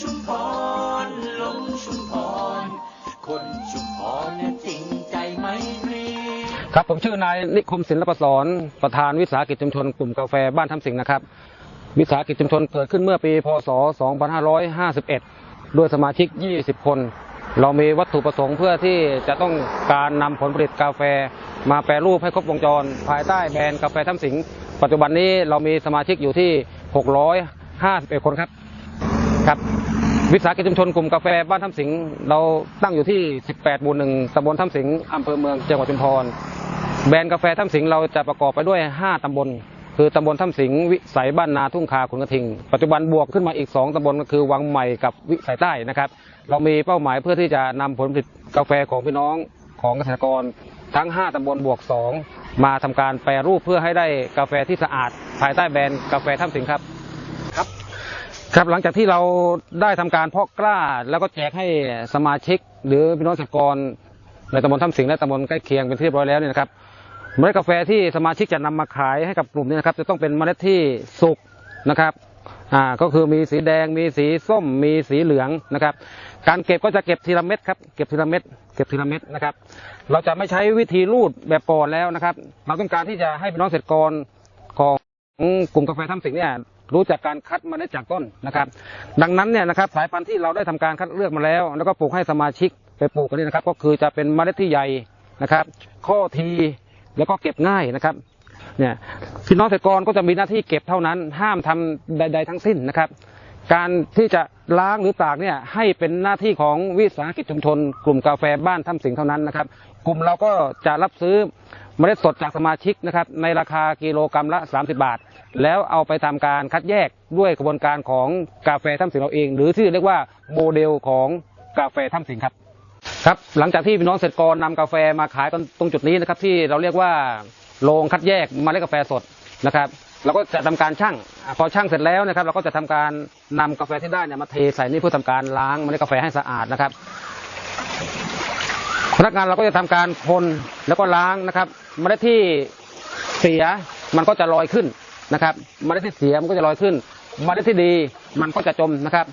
ชุมพรลงชุมพร คนชุมพรนจริงใจไหมครับผมชื่อนายนิคมศิลปศรประธานวิสาหกิจชุมชนกลุ่มกาแฟบ้านทำสิงห์นะครับ วิสาหกิจชุมชนเกิดขึ้นเมื่อปี พศ 2551 ด้วยสมาชิก 20 คน เรามีวัตถุประสงค์เพื่อที่จะต้องการนำผลผลิตกาแฟ มาแปรรูปให้ครบวงจร ภายใต้แบรนด์กาแฟทำสิงห์ปัจจุบันนี้เรามีสมาชิกอยู่ที่ 651 คนครับ ครับวิสาหกิจชุมชนกลุ่มกาแฟบ้านทำสิงห์เราตั้งอยู่ที่ 18 หมู่หนึ่งตำบลทำสิงห์อำเภอเมืองจังหวัดชุมพรแบรนด์กาแฟถ้ำสิงห์เราจะประกอบไปด้วย 5 ตำบล คือตำบลถ้ำสิงห์วิสัยบ้านนาทุ่งคาขุนกระทิง ปัจจุบันบวกขึ้นมาอีก 2ตำบลก็คือวังใหม่กับวิสัยใต้นะครับ เรามีเป้าหมายเพื่อที่จะนำผลผลิตกาแฟของพี่น้องของเกษตรกรทั้ง 5ตำบลบวก 2 มาทำการแปรรูปเพื่อให้ได้กาแฟที่สะอาด ภายใต้แบรนด์กาแฟถ้ำสิงห์ครับ ครับหลังจากที่เราได้ทำการเพาะกล้า แล้วก็แจกให้สมาชิก หรือพี่น้องเกษตรกรในตำบลถ้ำสิงห์และตำบลใกล้เคียงเป็นที่เรียบร้อยแล้วเนี่ยนะครับเมล็ดกาแฟที่สมาชิกจะนำมาขายให้กับกลุ่มนี้นะครับ จะต้องเป็นเมล็ดที่สุกนะครับอ่าก็คือมีสีแดง มีสีส้ม มีสีเหลืองนะครับ การเก็บก็จะเก็บทีละเม็ดครับเก็บทีละเม็ดเก็บทีละเม็ดนะครับ เราจะไม่ใช้วิธีรูดแบบก่อนแล้วนะครับ เราต้องการที่จะให้พี่น้องเกษตรกรของกลุ่มกาแฟทำสิงห์เนี่ย รู้จักการคัดเมล็ดจากต้นนะครับ ดังนั้นเนี่ยนะครับสายพันธุ์ที่เราได้ทำการคัดเลือกมาแล้ว แล้วก็ปลูกให้สมาชิกไปปลูกกันนี่นะครับ ก็คือจะเป็นเมล็ดที่ใหญ่นะครับ ข้อทีแล้วก็เก็บง่ายนะครับเนี่ยพี่น้องเกษตรกรก็จะมีหน้าที่เก็บเท่านั้น ห้ามทำใด ๆ ทั้งสิ้นนะครับ การที่จะล้างหรือตากเนี่ยให้เป็นหน้าที่ของวิสาหกิจชุมชน กลุ่มกาแฟบ้านถ้ำสิงเท่านั้นนะครับ กลุ่มเราก็จะรับซื้อ เมล็ดสดจากสมาชิกนะครับในราคากิโลกรรัมละ 30 บาท แล้วเอาไปทำการคัดแยกด้วยกระบวนการของกาแฟถ้ำสิงเราเอง หรือที่เรียกว่าโมเดลของกาแฟถ้ำสิงครับครับหลังจากที่พี่น้องเกษตรกรนำกาแฟมาขายตรงจุดนี้นะครับที่เราเรียกว่าโรงคัดแยกมเมล็ดกาแฟสดนะครับเราก็จะทำการชั่งพอชั่งเสร็จแล้วนะครับ เราก็จะทำการนำกาแฟที่ได้เนี่ยมาเทใส่นี่เพื่อทำการล้างเมล็ดกาแฟให้สะอาดนะครับ พนักงานเราก็จะทำการคนแล้วก็ล้างนะครับเมล็ดที่เสียมันก็จะลอยขึ้นนะครับเมล็ดที่เสียมันก็จะลอยขึ้นเมล็ดที่ดีมันก็จะจมนะครับ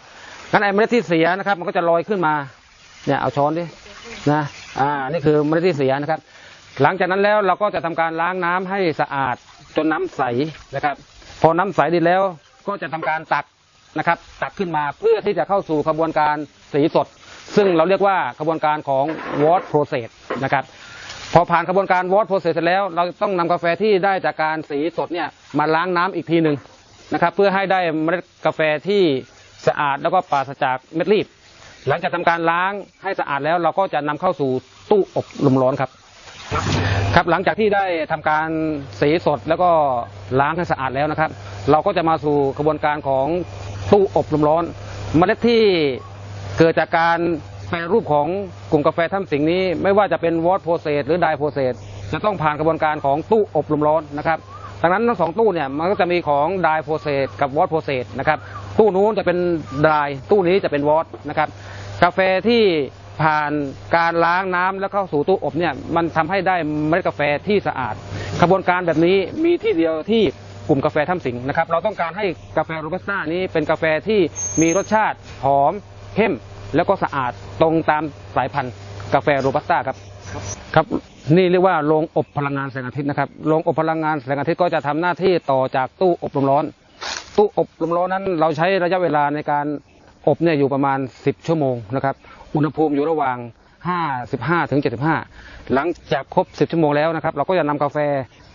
งั้นไอ้เมล็ดที่เสียนะครับ มันก็จะลอยขึ้นมาเนี่ยเอาช้อนดินะอ่านี่คือเมล็ดที่เสียนะครับ หลังจากนั้นแล้วเราก็จะทำการล้างน้ำให้สะอาดจนน้ำใสนะครับ พอน้ำใสดีแล้วก็จะทำการตักนะครับ ตักขึ้นมาเพื่อที่จะเข้าสู่กระบวนการสีสด ซึ่งเราเรียกว่ากระบวนการของ wash process นะครับพอผ่านกระบวนการ wash process เสร็จแล้ว เราต้องนำกาแฟที่ได้จากการสีสดเนี่ยมาล้างน้ำอีกทีหนึ่งนะครับ เพื่อให้ได้เมล็ดกาแฟที่สะอาดแล้วก็ปราศจากเม็ดรีบ หลังจากทำการล้างให้สะอาดแล้วเราก็จะนำเข้าสู่ตู้อบลมร้อนครับครับหลังจากที่ได้ทำการสีสดแล้วก็ล้างให้สะอาดแล้วนะครับ เราก็จะมาสู่กระบวนการของตู้อบลมร้อน เมล็ดที่ เกิดจากการแปรรูปของกลุ่มกาแฟถ้ำสิงนี้ ไม่ว่าจะเป็นวอตโปรเซสหรือไดโปรเซสจะต้องผ่านกระบวนการของตู้อบลมร้อนนะครับดังนั้นทั้งสองตู้เนี่ยมันก็จะมีของไดโปรเซสกับวอตโปรเซสนะครับตู้นู้นจะเป็นไดตู้นี้จะเป็นวอตนะครับกาแฟที่ผ่านการล้างน้ำแล้วเข้าสู่ตู้อบเนี่ยมันทำให้ได้เมล็ดกาแฟที่สะอาดกระบวนการแบบนี้มีที่เดียวที่กลุ่มกาแฟถ้ำสิงนะครับเราต้องการให้กาแฟโรบัสต้านี้เป็นกาแฟที่มีรสชาติหอม เข้มแล้วก็สะอาดตรงตามสายพันธุ์กาแฟโรบัสต้าครับครับนี่เรียกว่าโรงอบพลังงานแสงอาทิตย์นะครับโรงอบพลังงานแสงอาทิตย์ก็จะทำหน้าที่ต่อจากตู้อบลมร้อน ตู้อบลมร้อนนั้น เราใช้ระยะเวลาในการอบเนี่ยอยู่ประมาณ 10 ชั่วโมงนะครับอุณหภูมิอยู่ระหว่าง 55ถึง75 หลังจากครบ 10 ชั่วโมงแล้วนะครับ เราก็จะนำกาแฟ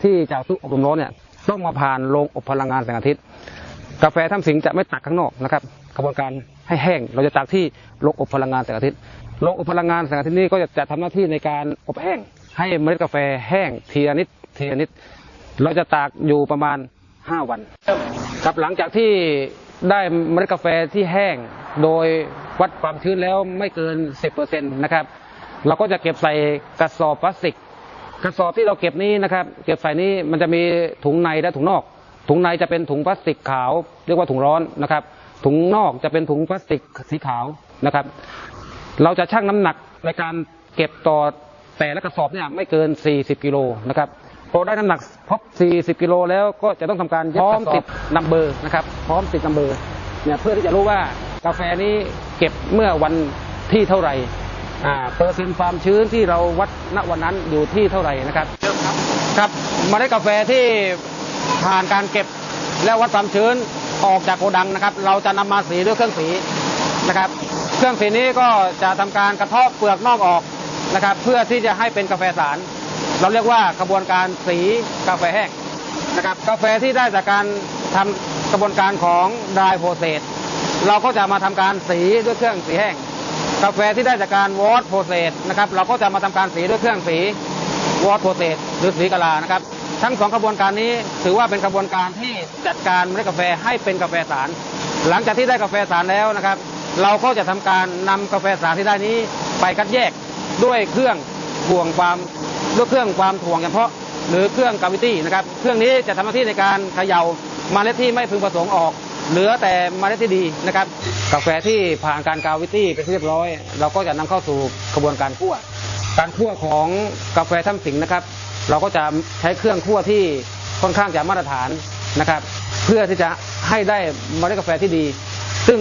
ที่จากตู้อบลมร้อนเนี่ยต้องมาผ่านโรงอบพลังงานแสงอาทิตย์ กาแฟทำสิงจะไม่ตักข้างนอกนะครับกระบวนการให้แห้ง เราจะตักที่โรงอบพลังงานแสงอาทิตย์โรงอบพลังงานแสงอาทิตย์นี้ก็จะจะทำหน้าที่ในการอบแห้ง ให้เมล็ดกาแฟแห้งเทีละนิดทีละนิด เราจะตากอยู่ประมาณ 5 วัน ครับหลังจากที่ได้เมล็ดกาแฟที่แห้ง โดยวัดความชื้นแล้วไม่เกิน 10%นะครับเราก็จะเก็บใส่กระสอบพลาสติก กระสอบที่เราเก็บนี้นะครับ เก็บใส่นี้มันจะมีถุงในและถุงนอก ถุงในจะเป็นถุงพลาสติกขาว เรียกว่าถุงร้อนนะครับ ถุงนอกจะเป็นถุงพลาสติกสีขาวนะครับ เราจะชั่งน้ำหนักในการเก็บต่อแต่ละกระสอบเนี่ยไม่เกิน 40 กิโลนะครับพอได้น้ำหนักครบ 40 กิโลแล้วก็จะต้องทำการพร้อมติดนัมเบอร์นะครับพร้อมติดนัมเบอร์เนี่ยเพื่อที่จะรู้ว่ากาแฟนี้เก็บเมื่อวันที่เท่าไหร่อ่าเปอร์เซ็นต์ความชื้นที่เราวัดณวันนั้นอยู่ที่เท่าไหร่นะครับเริ่มครับครับเมล็ดกาแฟที่ ผ่านการเก็บและวัดความชื้นออกจากโกดังนะครับ เราจะนำมาสีด้วยเครื่องสีนะครับ เครื่องสีนี้ก็จะทำการกระเทาะเปลือกนอกออกนะครับ เพื่อที่จะให้เป็นกาแฟสาร เราเรียกว่ากระบวนการสีกาแฟแห้งนะครับ กาแฟที่ได้จากการทำกระบวนการของ dry process เราก็จะมาทำการสีด้วยเครื่องสีแห้ง กาแฟที่ได้จากการวอตโปรเซสนะครับ เราก็จะมาทำการสีด้วยเครื่องสีวอตโปรเซสหรือสีกะลานะครับ ทั้งสองกระบวนการนี้ถือว่าเป็นกระบวนการที่จัดการเมล็ดกาแฟให้เป็นกาแฟสาร หลังจากที่ได้กาแฟสารแล้วนะครับ เราก็จะทำการนำกาแฟสารที่ได้นี้ไปคัดแยกด้วยเครื่องถ่วงความด้วยเครื่องความถ่วงเฉพาะ หรือเครื่องกาวิตี้นะครับ เครื่องนี้จะทำหน้าที่ในการเขย่าเมล็ดที่ไม่พึงประสงค์ออก เหลือแต่เมล็ดที่ดีนะครับ กาแฟที่ผ่านการกาวิตี้ไปนที่เรียบร้อย เราก็จะนำเข้าสู่กระบวนการคั่วการคั่วของกาแฟถ้ำสิงนะครับ เราก็จะใช้เครื่องคั่วที่ค่อนข้างจะมาตรฐานนะครับ เพื่อที่จะให้ได้เมล็ดกาแฟที่ดี ซึ่ง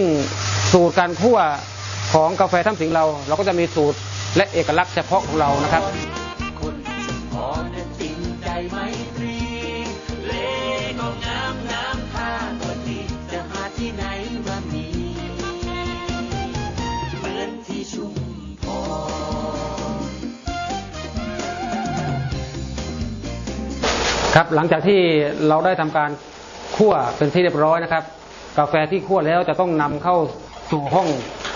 สูตรการคั่วของกาแฟท่ามสิงเรา เราก็จะมีสูตรและเอกลักษณ์เฉพาะของเรานะครับ ครับหลังจากที่เราได้ทำการคั่วเป็นที่เรียบร้อยนะครับ กาแฟที่คั่วแล้วจะต้องนำเข้าสู่ห้อง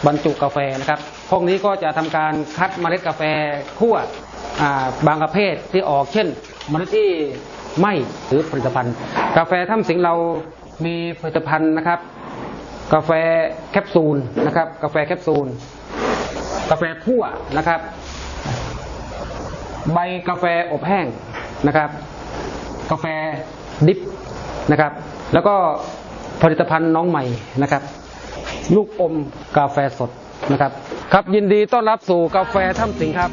บรรจุกาแฟนะครับห้องนี้ก็จะทำการคัดเมล็ดกาแฟคั่วบางประเภทที่ออกเช่นเมล็ดที่ไหม่หรือผลิตภัณฑ์ กาแฟถ้ำสิงเรามีผลิตภัณฑ์นะครับ กาแฟแคปซูลนะครับ กาแฟแคปซูล กาแฟคั่วนะครับ ใบกาแฟอบแห้งนะครับ กาแฟดิบนะครับ แล้วก็ผลิตภัณฑ์น้องใหม่นะครับ ลูกอมกาแฟสดนะครับ ครับยินดีต้อนรับสู่กาแฟถ้ำสิงห์ครับ